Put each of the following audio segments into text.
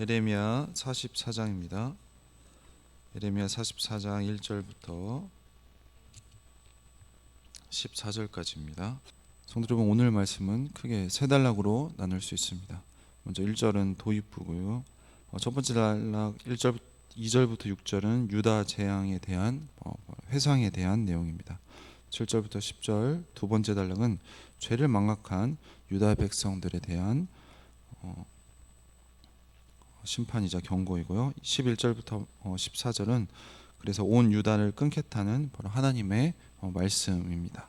에레미야 44장입니다. 에레미야 44장 1절부터 14절까지입니다. 성도 여러분 오늘 말씀은 크게 세 단락으로 나눌 수 있습니다. 먼저 1절은 도입부고요. 어, 첫 번째 단락 1절 2절부터 6절은 유다 재앙에 대한 어, 회상에 대한 내용입니다. 7절부터 10절 두 번째 단락은 죄를 망각한 유다 백성들에 대한 어, 심판이자 경고이고요. 11절부터 14절은 그래서 온 유다를 끊겠다는 바로 하나님의 어, 말씀입니다.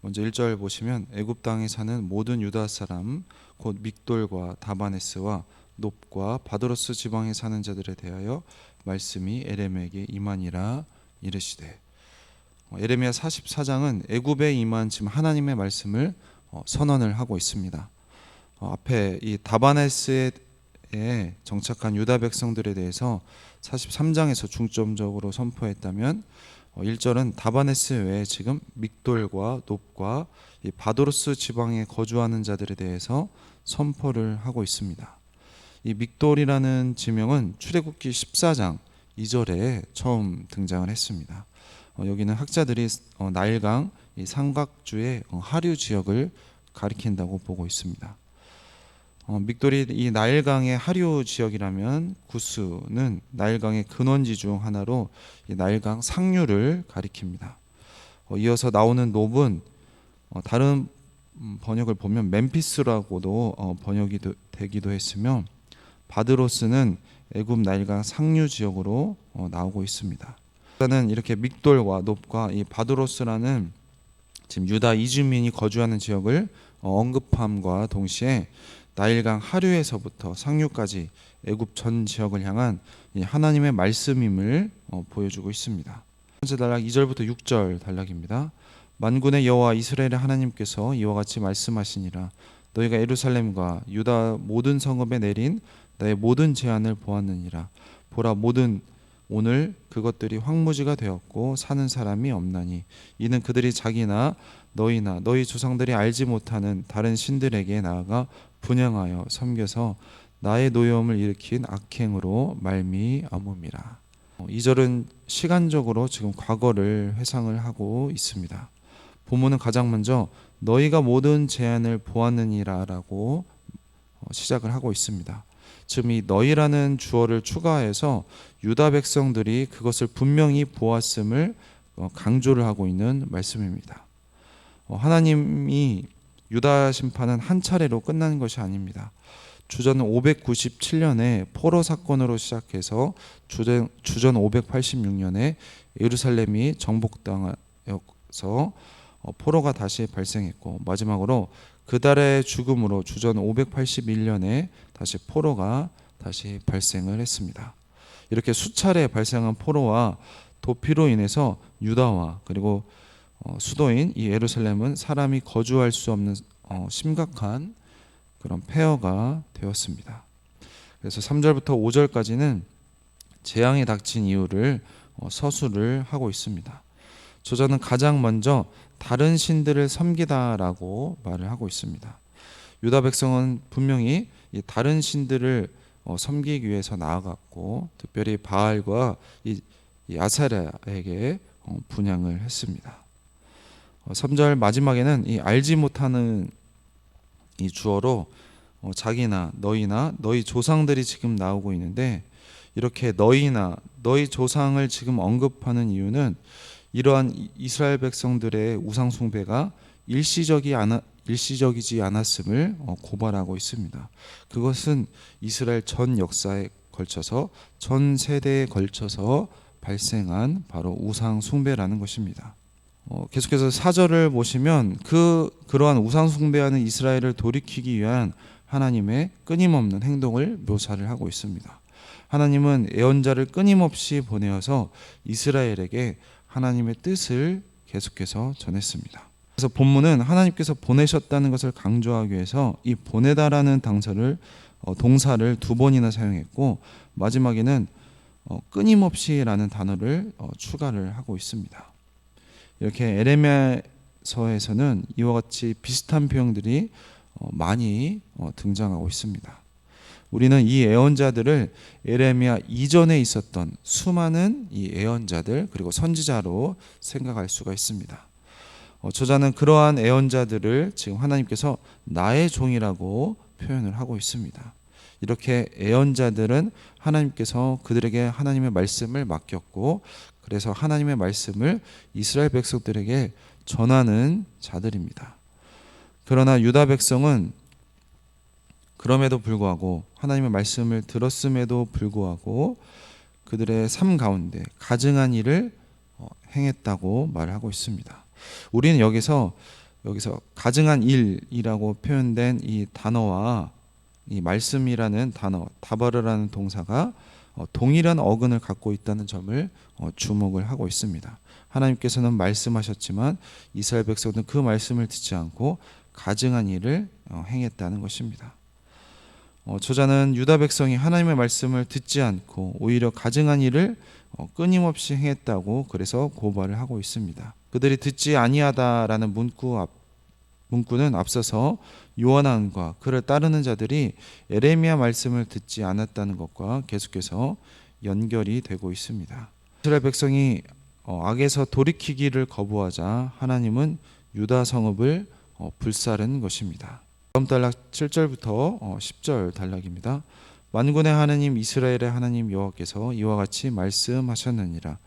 먼저 1절 보시면 애굽 땅에 사는 모든 유다 사람 곧 믹돌과 다바네스와 높과 바드로스 지방에 사는 자들에 대하여 말씀이 에레미에게 임하니라 이르시되 어, 에레미야 44장은 애굽에 임한 지금 하나님의 말씀을 어, 선언을 하고 있습니다. 어, 앞에 이 다바네스 에 정착한 유다 백성들에 대해서 43장에서 중점적으로 선포했다면 1절은 다바네스 외에 지금 믹돌과 높과 이 바도로스 지방에 거주하는 자들에 대해서 선포를 하고 있습니다. 이 믹돌이라는 지명은 출애굽기 14장 2절에 처음 등장을 했습니다. 어, 여기는 학자들이 어, 나일강 이 삼각주의 어, 하류 지역을 가리킨다고 보고 있습니다. 어, 믹돌이 이 나일강의 하류 지역이라면 구스는 나일강의 근원지 중 하나로 이 나일강 상류를 가리킵니다. 어, 이어서 나오는 높은 어, 다른 음, 번역을 보면 멤피스라고도 어, 번역이 도- 되기도 했으며 바드로스는 애굽 나일강 상류 지역으로 어, 나오고 있습니다. 일단은 이렇게 믹돌과 높과 이 바드로스라는 지금 유다 이주민이 거주하는 지역을 어, 언급함과 동시에 나일강 하류에서부터 상류까지 애굽 전 지역을 향한 이 하나님의 말씀임을 어, 보여주고 있습니다. 첫 번째 단락 2절부터 6절 단락입니다. 만군의 여호와 이스라엘의 하나님께서 이와 같이 말씀하시니라 너희가 예루살렘과 유다 모든 성읍에 내린 나의 모든 제안을 보았느니라 보라 모든 오늘 그것들이 황무지가 되었고 사는 사람이 없나니 이는 그들이 자기나 너희나 너희 조상들이 알지 못하는 다른 신들에게 나아가 분양하여 섬겨서 나의 노여움을 일으킨 악행으로 말미암음이라. 어, 이 절은 시간적으로 지금 과거를 회상을 하고 있습니다. 본문은 가장 먼저 너희가 모든 제안을 보았느니라라고 어, 시작을 하고 있습니다. 지금 이 너희라는 주어를 추가해서 유다 백성들이 그것을 분명히 보았음을 어, 강조를 하고 있는 말씀입니다. 어, 하나님이 유다 심판은 한 차례로 끝나는 것이 아닙니다. 주전 597년에 포로 사건으로 시작해서 주전, 주전 586년에 예루살렘이 정복당하여서 어, 포로가 다시 발생했고 마지막으로 그달의 죽음으로 주전 581년에 다시 포로가 다시 발생을 했습니다. 이렇게 수차례 발생한 포로와 도피로 인해서 유다와 그리고 어, 수도인 이 예루살렘은 사람이 거주할 수 없는 어, 심각한 그런 폐허가 되었습니다. 그래서 3절부터 5절까지는 재앙이 닥친 이유를 어, 서술을 하고 있습니다. 저자는 가장 먼저 다른 신들을 섬기다라고 말을 하고 있습니다. 유다 백성은 분명히 이 다른 신들을 어, 섬기기 위해서 나아갔고 특별히 바알과 이, 이 아사랴에게 어, 분양을 했습니다. 어, 3절 마지막에는 이 알지 못하는 이 주어로 어, 자기나 너희나 너희 조상들이 지금 나오고 있는데 이렇게 너희나 너희 조상을 지금 언급하는 이유는 이러한 이- 이스라엘 백성들의 우상 숭배가 일시적이 않아, 일시적이지 않았음을 어, 고발하고 있습니다. 그것은 이스라엘 전 역사에 걸쳐서 전 세대에 걸쳐서 발생한 바로 우상 숭배라는 것입니다. 어, 계속해서 사절을 보시면 그 그러한 우상 숭배하는 이스라엘을 돌이키기 위한 하나님의 끊임없는 행동을 묘사를 하고 있습니다. 하나님은 예언자를 끊임없이 보내어서 이스라엘에게 하나님의 뜻을 계속해서 전했습니다. 그래서 본문은 하나님께서 보내셨다는 것을 강조하기 위해서 이 보내다라는 당사를 어, 동사를 두 번이나 사용했고 마지막에는 어, 끊임없이라는 단어를 어, 추가를 하고 있습니다. 이렇게 에레미야서에서는 이와 같이 비슷한 표현들이 어, 많이 어, 등장하고 있습니다. 우리는 이 예언자들을 에레미야 이전에 있었던 수많은 이 예언자들 그리고 선지자로 생각할 수가 있습니다. 어, 저자는 그러한 예언자들을 지금 하나님께서 나의 종이라고 표현을 하고 있습니다. 이렇게 예언자들은 하나님께서 그들에게 하나님의 말씀을 맡겼고 그래서 하나님의 말씀을 이스라엘 백성들에게 전하는 자들입니다. 그러나 유다 백성은 그럼에도 불구하고 하나님의 말씀을 들었음에도 불구하고 그들의 삶 가운데 가증한 일을 어, 행했다고 말하고 있습니다. 우리는 여기서 여기서 가증한 일이라고 표현된 이 단어와 이 말씀이라는 단어 다바르라는 동사가 어, 동일한 어근을 갖고 있다는 점을 어, 주목을 하고 있습니다. 하나님께서는 말씀하셨지만 이스라엘 백성들은 그 말씀을 듣지 않고 가증한 일을 어, 행했다는 것입니다. 저자는 유다 백성이 하나님의 말씀을 듣지 않고 오히려 가증한 일을 끊임없이 행했다고 그래서 고발을 하고 있습니다. 그들이 듣지 아니하다라는 문구 앞 문구는 앞서서 요한왕과 그를 따르는 자들이 에레미야 말씀을 듣지 않았다는 것과 계속해서 연결이 되고 있습니다. 이스라엘 백성이 어, 악에서 돌이키기를 거부하자 하나님은 유다 성읍을 어, 불사른 것입니다. 다음 단락 7절부터 10절 어, 단락입니다. 만군의 하나님 이스라엘의 하나님 여호와께서 이와 같이 말씀하셨느니라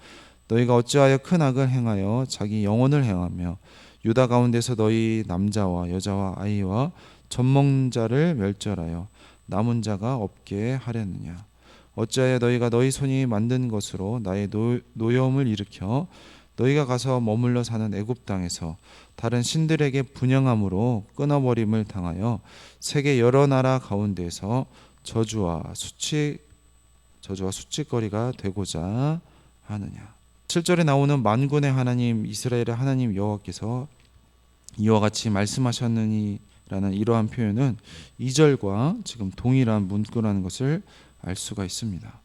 너희가 어찌하여 큰 악을 행하여 자기 영혼을 행하며 유다 가운데서 너희 남자와 여자와 아이와 젖먹는 자를 멸절하여 남은 자가 없게 하려느냐? 어찌하여 너희가 너희 손이 만든 것으로 나의 노, 노여움을 일으켜 너희가 가서 머물러 사는 애굽 땅에서 다른 신들에게 분양함으로 끊어버림을 당하여 세계 여러 나라 가운데서 저주와 수치 저주와 수치거리가 되고자 하느냐 7절에 나오는 만군의 하나님 이스라엘의 하나님 여호와께서 이와 같이 말씀하셨느니라는 이러한 표현은 2절과 지금 동일한 문구라는 것을 알 수가 있습니다.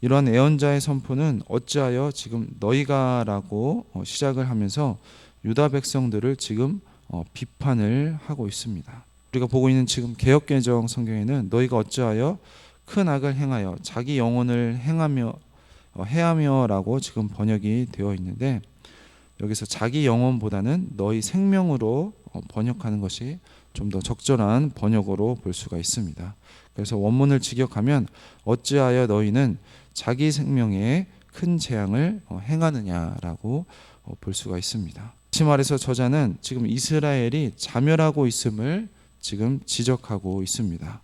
이러한 애언자의 선포는 어찌하여 지금 너희가라고 어, 시작을 하면서 유다 백성들을 지금 어, 비판을 하고 있습니다. 우리가 보고 있는 지금 개혁개정 성경에는 너희가 어찌하여 큰 악을 행하여 자기 영혼을 행하며 어, 해하며라고 지금 번역이 되어 있는데 여기서 자기 영혼보다는 너희 생명으로 어, 번역하는 것이 좀 더 적절한 번역으로 볼 수가 있습니다. 그래서 원문을 직역하면 어찌하여 너희는 자기 생명에 큰 재앙을 어, 행하느냐라고 볼 수가 있습니다. 다시 말해서 저자는 지금 이스라엘이 자멸하고 있음을 지금 지적하고 있습니다.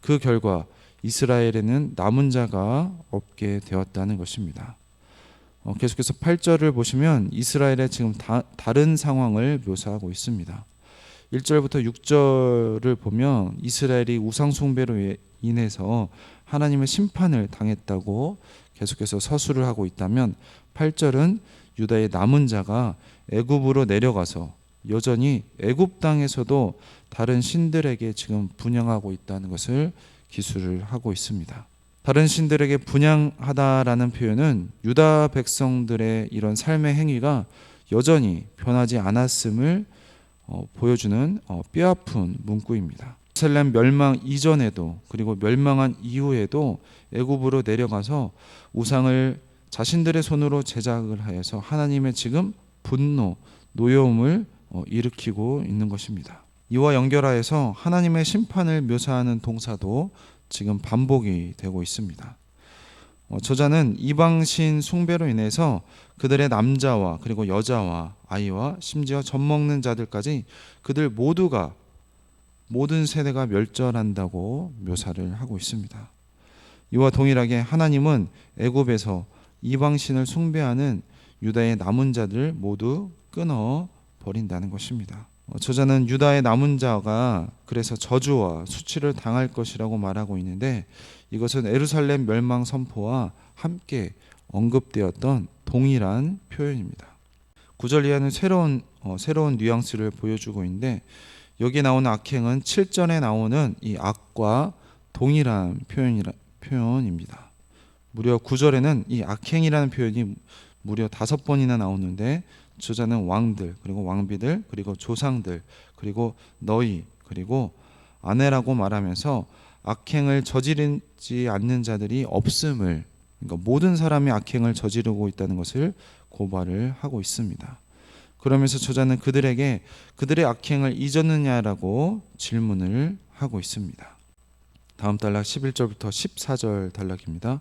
그 결과 이스라엘에는 남은 자가 없게 되었다는 것입니다. 어, 계속해서 8절을 보시면 이스라엘의 지금 다, 다른 상황을 묘사하고 있습니다. 1절부터 6절을 보면 이스라엘이 우상숭배로 인해서 하나님의 심판을 당했다고 계속해서 서술을 하고 있다면 8절은 유다의 남은 자가 애굽으로 내려가서 여전히 애굽 땅에서도 다른 신들에게 지금 분양하고 있다는 것을 기술을 하고 있습니다. 다른 신들에게 분양하다라는 표현은 유다 백성들의 이런 삶의 행위가 여전히 변하지 않았음을 어, 보여주는 어, 뼈아픈 문구입니다. 셀렘 멸망 이전에도 그리고 멸망한 이후에도 애굽으로 내려가서 우상을 자신들의 손으로 제작을 하여서 하나님의 지금 분노, 노여움을 어, 일으키고 있는 것입니다. 이와 연결하여서 하나님의 심판을 묘사하는 동사도 지금 반복이 되고 있습니다. 어, 저자는 이방신 숭배로 인해서 그들의 남자와 그리고 여자와 아이와 심지어 젖 먹는 자들까지 그들 모두가 모든 세대가 멸절한다고 묘사를 하고 있습니다. 이와 동일하게 하나님은 애굽에서 이방신을 숭배하는 유다의 남은 자들 모두 끊어 버린다는 것입니다. 어, 저자는 유다의 남은 자가 그래서 저주와 수치를 당할 것이라고 말하고 있는데 이것은 에루살렘 멸망 선포와 함께 언급되었던 동일한 표현입니다. 구절 이하는 새로운 어, 새로운 뉘앙스를 보여주고 있는데 여기 나오는 악행은 7절에 나오는 이 악과 동일한 표현이라, 표현입니다. 무려 9절에는 이 악행이라는 표현이 무려 다섯 번이나 나오는데 저자는 왕들 그리고 왕비들 그리고 조상들 그리고 너희 그리고 아내라고 말하면서 악행을 저지르지 않는 자들이 없음을 그러니까 모든 사람이 악행을 저지르고 있다는 것을 고발을 하고 있습니다. 그러면서 저자는 그들에게 그들의 악행을 잊었느냐라고 질문을 하고 있습니다. 다음 단락 11절부터 14절 단락입니다.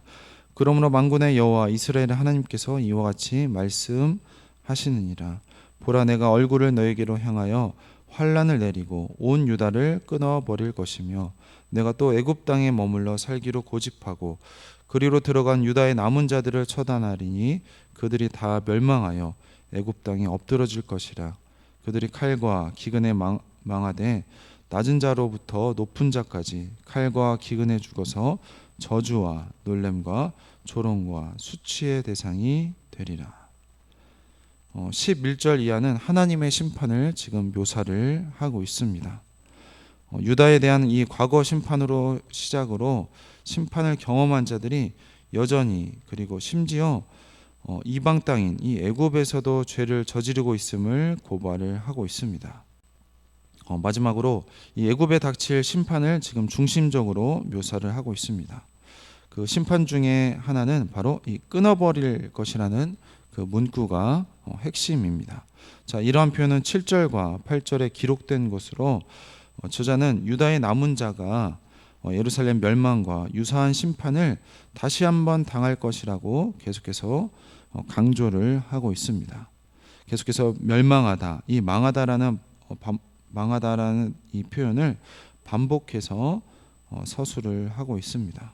그러므로 만군의 여호와 이스라엘의 하나님께서 이와 같이 말씀 하시느니라 보라 내가 얼굴을 너에게로 향하여 환란을 내리고 온 유다를 끊어 버릴 것이며 내가 또 애굽 땅에 머물러 살기로 고집하고 그리로 들어간 유다의 남은 자들을 처단하리니 그들이 다 멸망하여 애굽 땅에 엎드러질 것이라 그들이 칼과 기근에 망, 망하되 낮은 자로부터 높은 자까지 칼과 기근에 죽어서 저주와 놀램과 조롱과 수치의 대상이 되리라. 어, 11절 이하는 하나님의 심판을 지금 묘사를 하고 있습니다. 어, 유다에 대한 이 과거 심판으로 시작으로 심판을 경험한 자들이 여전히 그리고 심지어 어, 이방 땅인 이 애굽에서도 죄를 저지르고 있음을 고발을 하고 있습니다. 어, 마지막으로 이 애굽에 닥칠 심판을 지금 중심적으로 묘사를 하고 있습니다. 그 심판 중에 하나는 바로 이 끊어버릴 것이라는 그 문구가 어, 핵심입니다. 자, 이러한 표현은 7절과 8절에 기록된 것으로 어, 저자는 유다의 남은 자가 어, 예루살렘 멸망과 유사한 심판을 다시 한번 당할 것이라고 계속해서 어, 강조를 하고 있습니다. 계속해서 멸망하다, 이 망하다라는 망하다라는 이 표현을 반복해서 어, 서술을 하고 있습니다.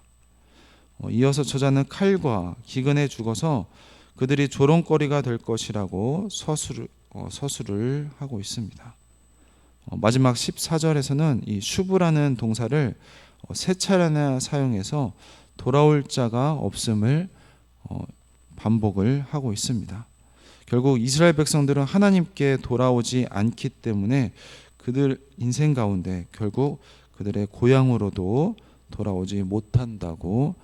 어, 이어서 저자는 칼과 기근에 죽어서 그들이 조롱거리가 될 것이라고 서술을, 어, 서술을 하고 있습니다. 어, 마지막 14절에서는 이 슈브라는 동사를 어, 세 차례나 사용해서 돌아올 자가 없음을 어, 반복을 하고 있습니다. 결국 이스라엘 백성들은 하나님께 돌아오지 않기 때문에 그들 인생 가운데 결국 그들의 고향으로도 돌아오지 못한다고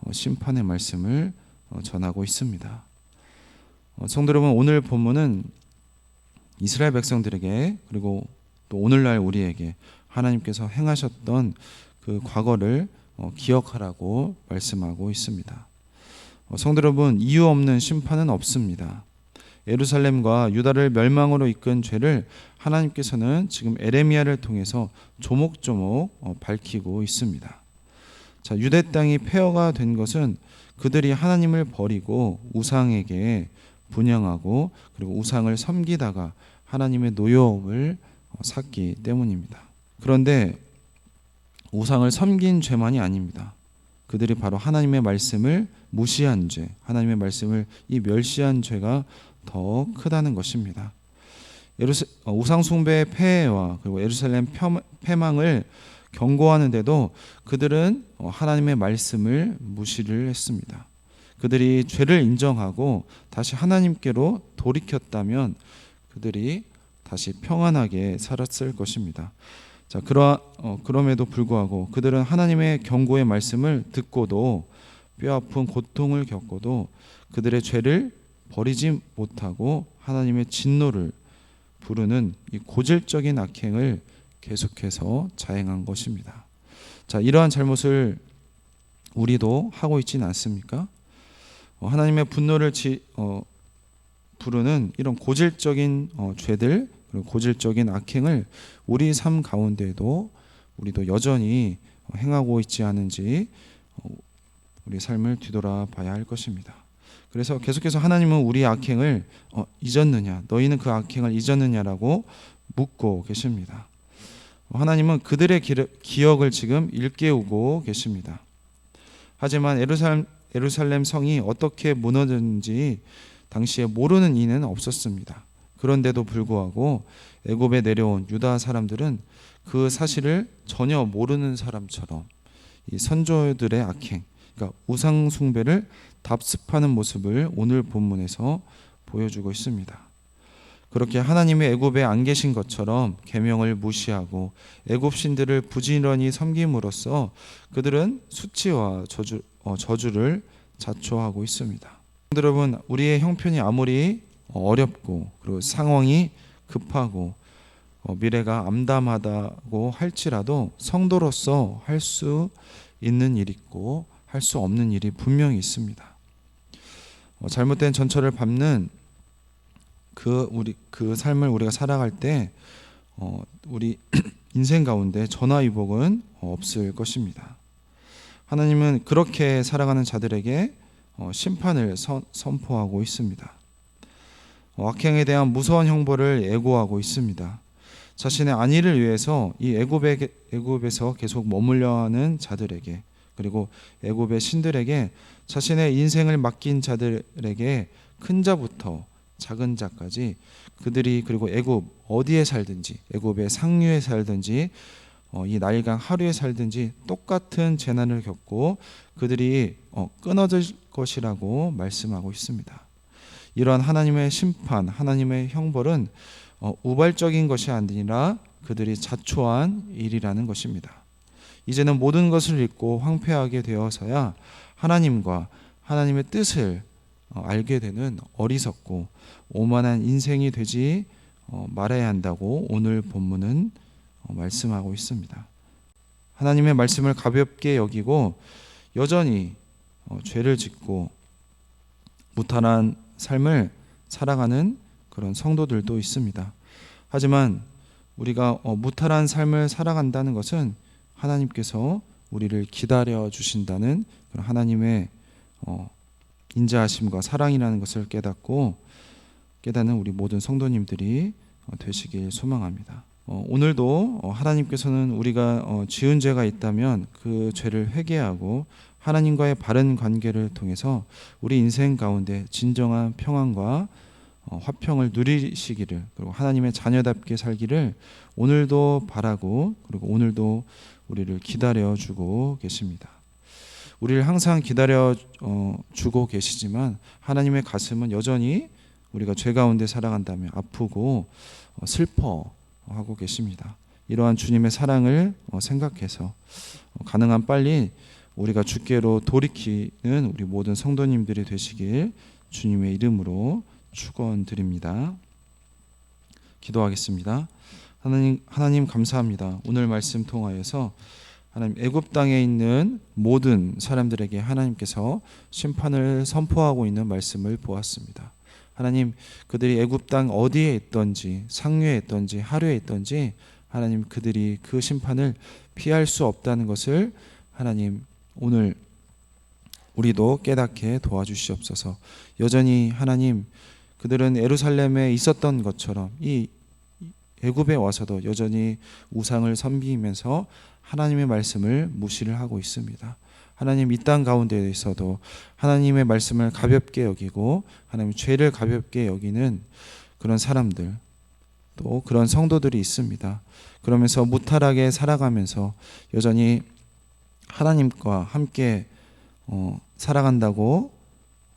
어, 심판의 말씀을 어, 전하고 있습니다. 어, 성도 여러분 오늘 본문은 이스라엘 백성들에게 그리고 또 오늘날 우리에게 하나님께서 행하셨던 그 과거를 어, 기억하라고 말씀하고 있습니다. 어, 성도 여러분 이유 없는 심판은 없습니다. 예루살렘과 유다를 멸망으로 이끈 죄를 하나님께서는 지금 에레미야를 통해서 조목조목 어, 밝히고 있습니다. 자, 유대 땅이 폐허가 된 것은 그들이 하나님을 버리고 우상에게 분양하고 그리고 우상을 섬기다가 하나님의 노여움을 어, 샀기 때문입니다. 그런데 우상을 섬긴 죄만이 아닙니다. 그들이 바로 하나님의 말씀을 무시한 죄, 하나님의 말씀을 이 멸시한 죄가 더 크다는 것입니다. 어, 우상 숭배의 폐해와 그리고 예루살렘 폄- 패망을 경고하는데도 그들은 어, 하나님의 말씀을 무시를 했습니다. 그들이 죄를 인정하고 다시 하나님께로 돌이켰다면 그들이 다시 평안하게 살았을 것입니다. 자, 그러, 어, 그럼에도 불구하고 그들은 하나님의 경고의 말씀을 듣고도 뼈아픈 고통을 겪고도 그들의 죄를 버리지 못하고 하나님의 진노를 부르는 이 고질적인 악행을 계속해서 자행한 것입니다. 자, 이러한 잘못을 우리도 하고 있지는 않습니까? 어, 하나님의 분노를 지, 어, 부르는 이런 고질적인 어, 죄들 그리고 고질적인 악행을 우리 삶 가운데도 우리도 여전히 어, 행하고 있지 않은지 어, 우리 삶을 뒤돌아봐야 할 것입니다. 그래서 계속해서 하나님은 우리의 악행을 어, 잊었느냐, 너희는 그 악행을 잊었느냐라고 묻고 계십니다. 어, 하나님은 그들의 기- 기억을 지금 일깨우고 계십니다. 하지만 예루살렘, 예루살렘 성이 어떻게 무너졌는지 당시에 모르는 이는 없었습니다. 그런데도 불구하고 애굽에 내려온 유다 사람들은 그 사실을 전혀 모르는 사람처럼 이 선조들의 악행, 그러니까 우상 숭배를 답습하는 모습을 오늘 본문에서 보여주고 있습니다. 그렇게 하나님의 애굽에 안 계신 것처럼 계명을 무시하고 애굽 신들을 부지런히 섬김으로써 그들은 수치와 저주, 어, 저주를 자초하고 있습니다. 여러분, 우리의 형편이 아무리 어렵고 그리고 상황이 급하고 어, 미래가 암담하다고 할지라도 성도로서 할 수 있는 일이 있고 할 수 없는 일이 분명히 있습니다. 어, 잘못된 전철을 밟는 그 우리 그 삶을 우리가 살아갈 때 어, 우리 인생 가운데 전화위복은 없을 것입니다. 하나님은 그렇게 살아가는 자들에게 어, 심판을 선, 선포하고 있습니다. 어, 악행에 대한 무서운 형벌을 예고하고 있습니다. 자신의 안위를 위해서 이 애굽에 애굽에서 계속 머물려 하는 자들에게 그리고 애굽의 신들에게 자신의 인생을 맡긴 자들에게 큰 자부터 작은 자까지 그들이 그리고 애굽 어디에 살든지 애굽의 상류에 살든지 어, 이 나일강 하루에 살든지 똑같은 재난을 겪고 그들이 어, 끊어질 것이라고 말씀하고 있습니다. 이러한 하나님의 심판, 하나님의 형벌은 어, 우발적인 것이 아니라 그들이 자초한 일이라는 것입니다. 이제는 모든 것을 잊고 황폐하게 되어서야 하나님과 하나님의 뜻을 어, 알게 되는 어리석고 오만한 인생이 되지 어, 말아야 한다고 오늘 본문은 어, 말씀하고 있습니다. 하나님의 말씀을 가볍게 여기고 여전히 어, 죄를 짓고 무탈한 삶을 살아가는 그런 성도들도 있습니다. 하지만 우리가 어, 무탈한 삶을 살아간다는 것은 하나님께서 우리를 기다려 주신다는 하나님의 어, 인자하심과 사랑이라는 것을 깨닫고 깨닫는 우리 모든 성도님들이 어, 되시길 소망합니다. 어, 오늘도 어, 하나님께서는 우리가 어, 지은 죄가 있다면 그 죄를 회개하고 하나님과의 바른 관계를 통해서 우리 인생 가운데 진정한 평안과 어, 화평을 누리시기를 그리고 하나님의 자녀답게 살기를 오늘도 바라고 그리고 오늘도 우리를 기다려 주고 계십니다. 우리를 항상 기다려 어, 주고 계시지만 하나님의 가슴은 여전히 우리가 죄 가운데 살아간다면 아프고 어, 슬퍼하고 계십니다. 이러한 주님의 사랑을 어, 생각해서 어, 가능한 빨리 우리가 주께로 돌이키는 우리 모든 성도님들이 되시길 주님의 이름으로 축원드립니다. 기도하겠습니다. 하나님 하나님 감사합니다. 오늘 말씀 통하여서 하나님 애굽 땅에 있는 모든 사람들에게 하나님께서 심판을 선포하고 있는 말씀을 보았습니다. 하나님 그들이 애굽 땅 어디에 있던지 상류에 있던지 하류에 있던지 하나님 그들이 그 심판을 피할 수 없다는 것을 하나님 오늘 우리도 깨닫게 도와주시옵소서. 여전히 하나님 그들은 에루살렘에 있었던 것처럼 이 애굽에 와서도 여전히 우상을 섬기면서 하나님의 말씀을 무시를 하고 있습니다. 하나님 이 땅 가운데 있어도 하나님의 말씀을 가볍게 여기고 하나님 죄를 가볍게 여기는 그런 사람들 또 그런 성도들이 있습니다. 그러면서 무탈하게 살아가면서 여전히 하나님과 함께 어, 살아간다고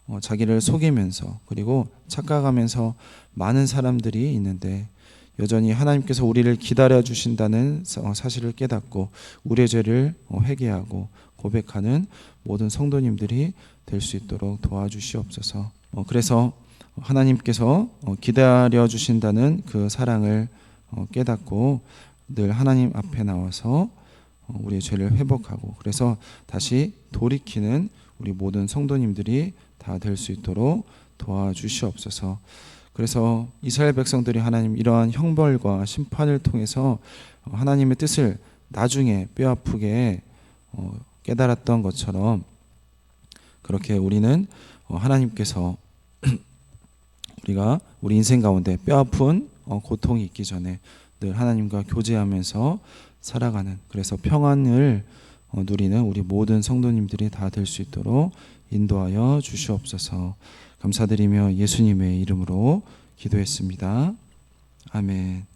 어, 자기를 속이면서 그리고 착각하면서 많은 사람들이 있는데 여전히 하나님께서 우리를 기다려 주신다는 사실을 깨닫고 우리의 죄를 어, 회개하고 고백하는 모든 성도님들이 될 수 있도록 도와주시옵소서. 어, 그래서 하나님께서 어, 기다려 주신다는 그 사랑을 깨닫고 늘 하나님 앞에 나와서 우리의 죄를 회복하고 그래서 다시 돌이키는 우리 모든 성도님들이 다 될 수 있도록 도와주시옵소서. 그래서 이스라엘 백성들이 하나님 이러한 형벌과 심판을 통해서 하나님의 뜻을 나중에 뼈 아프게 어, 깨달았던 것처럼 그렇게 우리는 어, 하나님께서 우리가 우리 인생 가운데 뼈 아픈 어, 고통이 있기 전에 늘 하나님과 교제하면서 살아가는 그래서 평안을 누리는 우리 모든 성도님들이 다 될 수 있도록 인도하여 주시옵소서. 감사드리며 예수님의 이름으로 기도했습니다. 아멘.